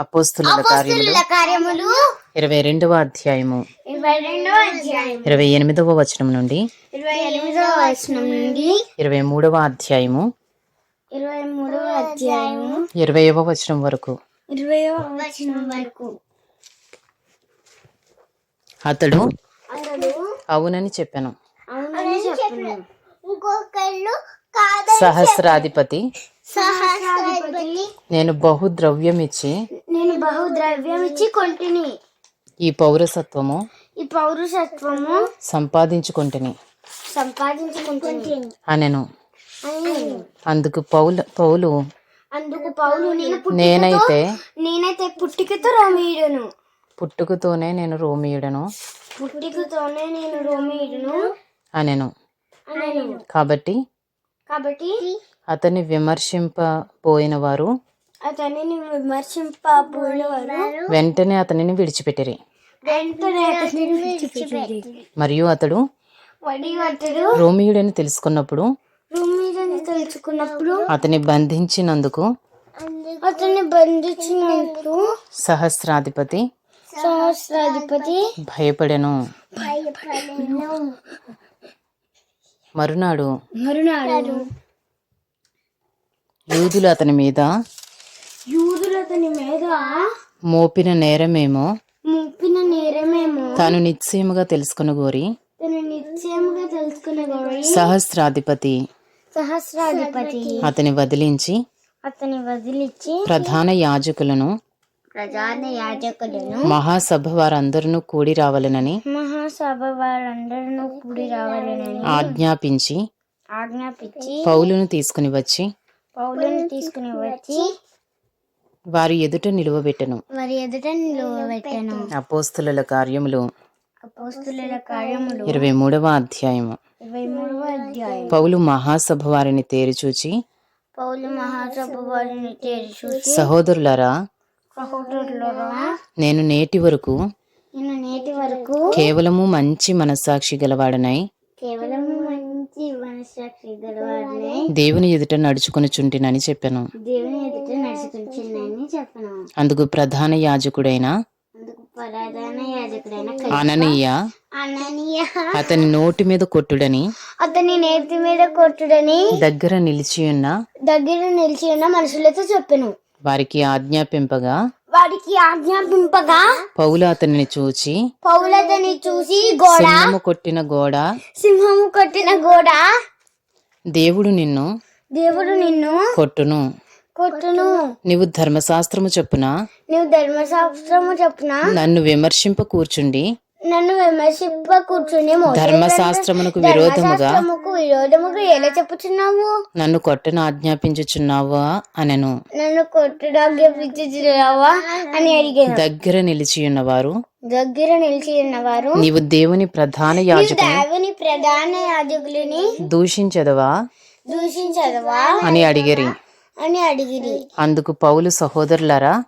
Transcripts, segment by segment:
అపోస్తుల కార్యములు. ఇరవై రెండవ అధ్యాయము. ఇరవై ఎనిమిదవ వచనం నుండి. ఇరవై మూడవ అధ్యాయము. ఇరవై మూడవ అధ్యాయము. ఇరవైవ వచనం వరకు. అతడు అవునని చెప్పాను. సహస్రాధిపతి సహస్రాధిపతి నేను బహు ద్రవ్యమిచ్చి నేను బహు ద్రవ్యం ఇచ్చి కొంటిని. ఈ పౌరసత్వము ఈ పౌరుషత్వము సంపాదించుకుంటుని. సంపాదించుకుంటుంది అనెను. అని అందుకు పౌలు పౌలు అందుకు పౌలు నేను నేనైతే నేనైతే పుట్టికతో రోమీయుడును. పుట్టుకతోనే నేను రోమియుడను. పుట్టికతోనే నేను రోమీయుడును. అనెను. అనను. కాబట్టి కాబట్టి అతన్ని విమర్శింపబోయిన వారు అతనిని వెంటనే అతనిని విడిచిపెట్టిరి. వెంటనే అతనిని విడిచిపెట్టారు. మరియు అతడు వడి అతడు రోమియుడని తెలుసుకున్నప్పుడు రోమీయుడని తెలుసుకున్నప్పుడు అతని బంధించినందుకు అతన్ని బంధించినప్పుడు సహస్రాధిపతి సహస్రాధిపతి భయపడెను. మరునాడు. మరునాడు. యూదులు అతని మీద యూదులు అతని మీద మోపిన నేరమేమో ముప్పిన నేరమేమో తాను నిశ్చయముగా తెలుసుకుని గోరి తను నిశ్చయముగా తెలుసుకునే గౌరవి సహస్రాధిపతి సహస్రాధిపతి అతని వదిలించి అతని వదిలిచ్చి ప్రధాన యాజకులను ప్రధాన యాజకులను మహాసభ వారందరూ కూడి రావాలనని మహాసభ వారందరూ కూడి రావాలని ఆజ్ఞాపించి ఆజ్ఞాపించి పౌలును తీసుకుని వచ్చి పౌలను తీసుకుని వచ్చి వారి ఎదుట నిలువబెట్టెను. వారి ఎదుట నిలువబెట్టాను. అపోస్తుల కార్యములు అపోస్తుల కార్యములు ఇరవై మూడవ అధ్యాయము. ఇరవై మూడవ అధ్యాయం. పౌలు మహాసభ వారిని తేరిచూచి పౌలు మహాసభ వారిని సహోదరులారా సహోదరులరా నేను నేటి వరకు కేవలము మంచి మనస్సాక్షి గలవాడనై మంచి దేవుని ఎదుట నడుచుకుని చుంటినని చెప్పాను. దేవుని ఎదుట నడుచుకుంటున్నానని చెప్పను. అందుకు ప్రధాన యాజకుడైన అందుకు ప్రధాన యాజకుడైన అననీయ అతని నోటి మీద కొట్టుడని అతని నేతి మీద కొట్టుడని దగ్గర నిలిచియున్న దగ్గర నిలిచి ఉన్న మనుషులతో చెప్పెను. వారికి ఆజ్ఞాపింపగా వాడికి ఆజ్ఞాపింపగా పౌలు అతనిని చూచి పౌలతని చూసి గోడ సింహము కొట్టిన గోడ సింహము కొట్టిన గోడ దేవుడు నిన్ను దేవుడు నిన్ను కొట్టును. కొట్టును. నీవు ధర్మశాస్త్రము చొప్పున నువ్వు ధర్మశాస్త్రము చెప్పున నన్ను విమర్శింప కూర్చుండి నన్ను విమర్శింప కూర్చుని ధర్మశాస్త్రమునకు విరోధముగా విరోధముగా ఎలా చెప్పుచున్నావు? నన్ను కొట్టను ఆజ్ఞాపించుచున్నావా? అనెను. నన్ను కొట్టుడాగ్యపించుచున్నావా అని అడిగాను. దగ్గర నిలిచియున్న వారు దగ్గర నిలిచి ఉన్నవారు నీవు దేవుని ప్రధాన యాజకుని దేవుని ప్రధాన యాజకులని? దూషించదవా? దూషించదవా? అని అడిగిరి. అని అడిగిరి. అందుకు పౌలు సహోదరులారా?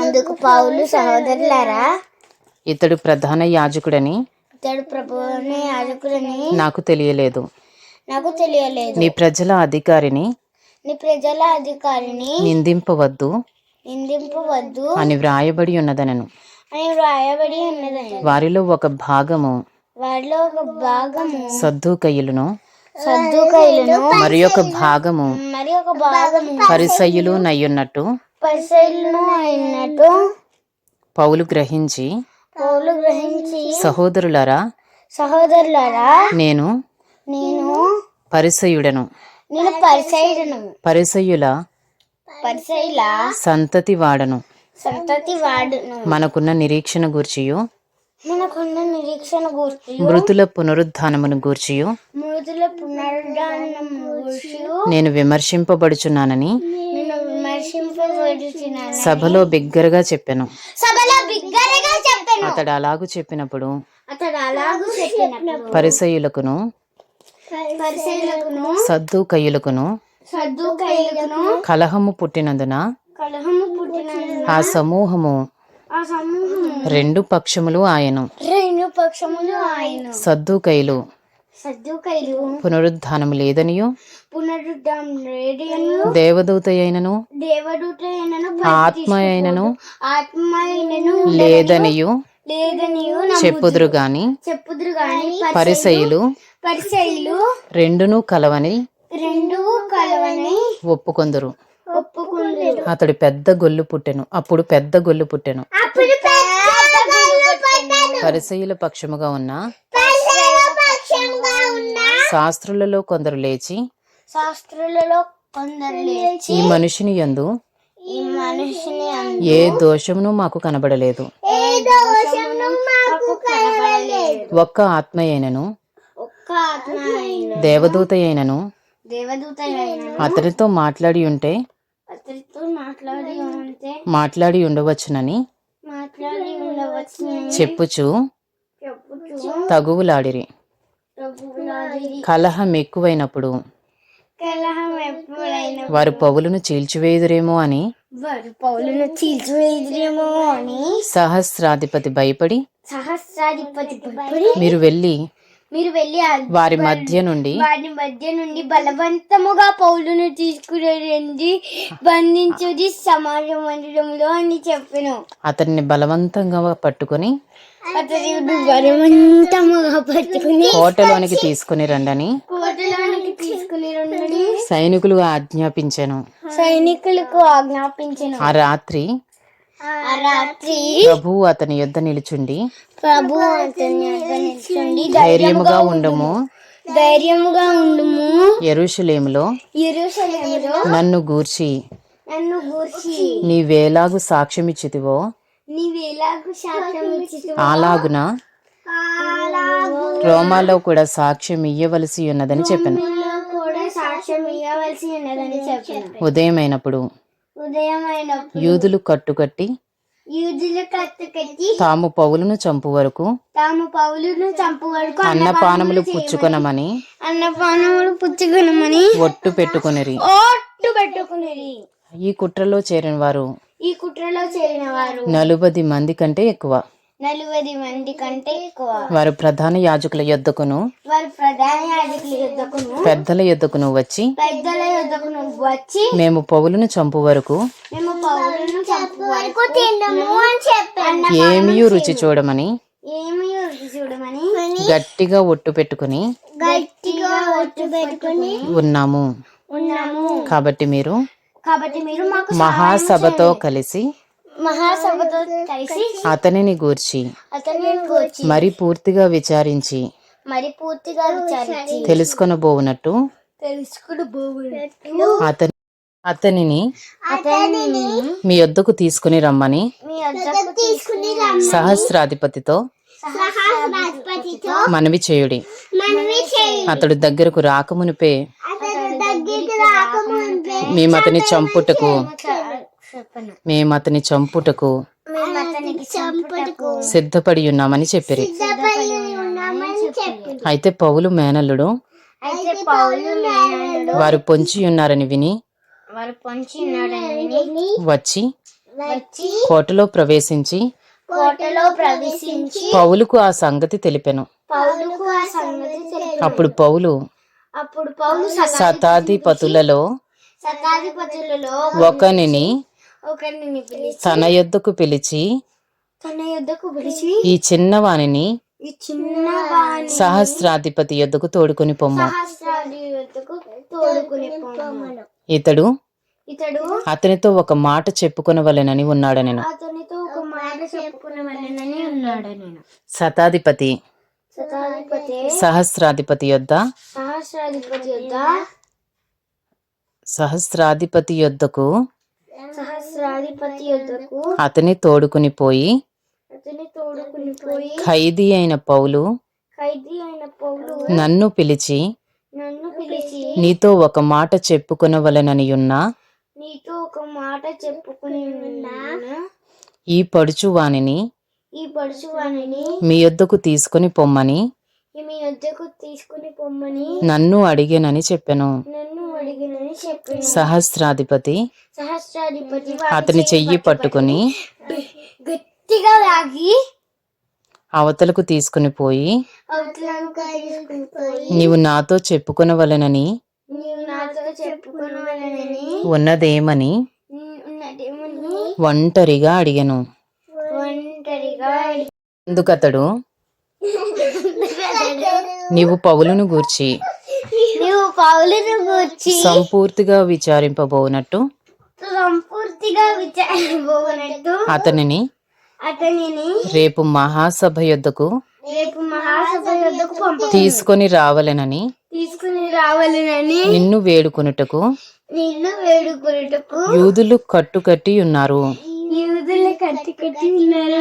అందుకు పౌలు సహోదరులారా? ఇతడు ప్రధాన యాజకుడని ఇతడు ప్రభువుని యాజకులని నాకు తెలియలేదు. నాకు తెలియలేదు. నీ ప్రజల అధికారిని నీ ప్రజల అధికారిని నిందింపవద్దు నిందింపవద్దు అని వ్రాయబడి ఉన్నదనను. అని వ్రాయబడి ఉన్నదని వారిలో ఒక భాగము వారిలో ఒక భాగము సద్దుకయ్యులను సర్దుకైలను మరి ఒక భాగము మరి ఒక భాగము పరిసయ్యులు నయ్యున్నట్టు పరిశైలను అయినట్టు పౌలు గ్రహించి పౌలు గ్రహించి సహోదరులారా సహోదరులారా నేను నేను పరిసయుడను. నేను పరిసైడను పరిసయ్యుల పరిసైల సంతతి వాడను సంతతి వాడును మనకున్న నిరీక్షణ గూర్చియు. మనకున్న నిరీక్షణ గుర్తు మృతుల పునరుద్ధానమును గూర్చియు. మృదుల పునరుద్ధానం గుర్చు నేను విమర్శింపబడుచున్నానని నేను విమర్శింపబడుచున్నాను సభలో బిగ్గరగా చెప్పాను. సభలో బిగ్గరగా చెప్పాను. అతడు అలాగు చెప్పినప్పుడు అతడు అలాగూ చెప్పినప్పుడు పరిసయులకును సర్దుకైలకును కలహము పుట్టినందున కలహము ఆ సమూహము ఆ రెండు పక్షములు ఆయను. రెండు పక్షములు ఆయన. సద్దుకైలు లేదనియు రేడియను దేవదూత అయినను దేవదూత అయినను ఆత్మ అయినను ఆత్మ అయినను లేదనియు లేదనియు చెప్పుదురు గాని చెప్పుదురు గాని పరిసయులు పరిచయులు. రెండును కలవని రెండు కలవని ఒప్పుకొందురు. ఒప్పుకుందరు. అతడు పెద్ద గొల్లు పుట్టెను అప్పుడు పెద్ద గొల్లు పుట్టెను. అప్పుడు పరిసయుల పక్షముగా ఉన్న శాస్త్రులలో కొందరు లేచి శాస్త్రులలో కొందరు లేచి ఈ మనుషుని యందు ఈ మనిషిని ఏ దోషమును మాకు కనబడలేదు. ఏ దోషమును మాకు కనబడలేదు. ఒక్క ఆత్మ అయినను ఒక్క దేవదూత అయినను అతనితో మాట్లాడి ఉంటే అతడితో మాట్లాడి ఉంటే మాట్లాడి ఉండవచ్చునని మాట్లాడి చెప్పుచు చెప్పుచు తగువులాడిరి. కలహం ఎక్కువైనప్పుడు వారు పౌలును చీల్చివేయుదురేమో అని వారు పౌలను చీల్చివేయడమో అని సహస్రాధిపతి భయపడి సహస్రాధిపతి భయపడి మీరు వెళ్ళి మీరు వెళ్ళి వారి మధ్య నుండి వారి మధ్య నుండి బలవంతముగా పౌలును తీసుకురండి. బంధించుది సమాజ మందిరంలో అని చెప్పాను. అతన్ని బలవంతంగా పట్టుకొని బలవంతముగా పట్టుకుని కోటలోనికి తీసుకుని రండని కోటలోనికి తీసుకుని రండి. సైనికులు ఆజ్ఞాపించాను. సైనికులకు ఆజ్ఞాపించను. ఆ రాత్రి ఆ రాత్రి ప్రభువు అతని యొద్ద నిలుచుండి ప్రభు ధైర్యముగా ఉండము. ధైర్యముగా ఉండుము. ఎరుషలేములో నన్ను గూర్చి. నన్ను గూర్చి. నీవేలాగు సాక్ష్యమిచ్చితివో? నీవెలాగు అలాగున రోమాలో కూడా సాక్ష్యం ఇయ్యవలసి ఉన్నదని చెప్పాను. కూడా సాక్ష్యం ఇవ్వవలసి ఉన్నదని చెప్పాను. ఉదయమైనప్పుడు ఉదయమైన యూదులు కట్టుకట్టి యూదులు కత్తి కట్టి తాము పౌలును చంపు వరకు తాము పౌలును చంపు వరకు అన్నపానములు పుచ్చుకొనమని అన్నపానములు పుచ్చుకునమని ఒట్టు పెట్టుకొనిరి. ఓట్టు పెట్టుకునేది ఈ కుట్రలో చేరిన వారు ఈ కుట్రలో చేరిన వారు నలుబది మంది కంటే ఎక్కువ. నలభై మంది కంటే ఎక్కువ. వారు ప్రధాన యాజకుల యొద్దకును వారు ప్రధాన యాజకుల యుద్ధకును పెద్దల యొద్దకును వచ్చి పెద్దల యుద్ధకును వచ్చి మేము పౌలును చంపు వరకు మేము పౌరులను చంపు వరకు తిందము అని చెప్పాను ఏమీ రుచి చూడమని ఏమి రుచి చూడమని గట్టిగా ఒట్టు పెట్టుకుని గట్టిగా ఒట్టు పెట్టుకుని ఉన్నాము. ఉన్నాము. కాబట్టి మీరు కాబట్టి మీరు మాకు మహాసభతో కలిసి మహాసభతో కలిసి అతనిని గూర్చి అతన్ని మరి పూర్తిగా విచారించి మరి పూర్తిగా విచారించి తెలుసుకొనబోవునట్టు తెలుసుకుని పోవునట్లు అతని అతనిని అతనిని మీ యొద్దకు తీసుకుని రమ్మని మీ వద్దకు తీసుకుని సహస్రాధిపతితో సహస్రాధిపతితో మనవి చేయుడి. మనవి అతడు దగ్గరకు రాకమునిపే అతడు దగ్గరికి రాకముందే మేము అతని చంపుటకు మేము అతని చంపుటకు సిద్ధపడి ఉన్నామని చెప్పిరి. అయితే పౌలు మేనల్లుడు వారు పొంచి ఉన్నారని విని వచ్చి కోటలో ప్రవేశించి కోటలో ప్రవేశించి పౌలుకు ఆ సంగతి తెలిపెను. పౌలుకు ఆ సంగతి తెలిపాడు అప్పుడు పౌలు అప్పుడు పౌలు శతాధిపతులలో శతాధిపతులలో ఒకనిని ఒకరిని పిలిచి తన యొద్దకు పిలిచి తన యుద్ధకు పిలిచి ఈ చిన్నవానిని ఈ చిన్న వాణి సహస్రాధిపతి యొద్దకు తోడుకొని పొమ్ము. తోడుకుని పొమ్మను ఇతడు ఇతడు అతనితో ఒక మాట చెప్పుకొనవలెనని ఉన్నాడనెను. అతనితో ఒక మాట చెప్పుకున్న వెళ్ళనని ఉన్నాడు నేను శతాధిపతి శతాధిపతి సహస్రాధిపతి యొద్ద సహస్రాధిపతి సహస్రాధిపతి యొద్దకు సహస్రాధిపతి యుద్ధకు అతని తోడుకుని పోయి ఖైదీ అయిన పౌలు నన్ను పిలిచి నీతో ఒక మాట చెప్పుకొనవలెనని ఉన్నా నీతో ఒక మాట చెప్పుకుని ఉన్నా ఈ పడుచు వానిని ఈ పడుచు వాణిని మీ యొద్దకు తీసుకుని పొమ్మని మీ వద్దకు తీసుకుని పొమ్మని నన్ను అడిగేనని చెప్పెను. నన్ను అడిగినని చెప్పాను. సహస్రాధిపతి సహస్రాధిపతి అతని చెయ్యి పట్టుకుని గట్టిగా లాగి అవతలకు తీసుకుని పోయి నీవు నాతో చెప్పుకొనవలెనని ఉన్నదేమని ఉన్నదేమని ఒంటరిగా అడిగెను. ఒంటరిగా అందుకతడు నీవు పౌలును గూర్చి నీవు పౌలను గూర్చి సంపూర్తిగా విచారింపబోనట్టు సంపూర్తిగా అతనిని అతనిని రేపు మహాసభ యొద్దకు రేపు మహాసభ యొద్దకు తీసుకొని రావలెనని తీసుకుని రావాలని నిన్ను వేడుకొనుటకు నిన్ను వేడుకొనుటకు యూదులు కట్టుకట్టి ఉన్నారు. యూదులు కట్టి కట్టి ఉన్నారు.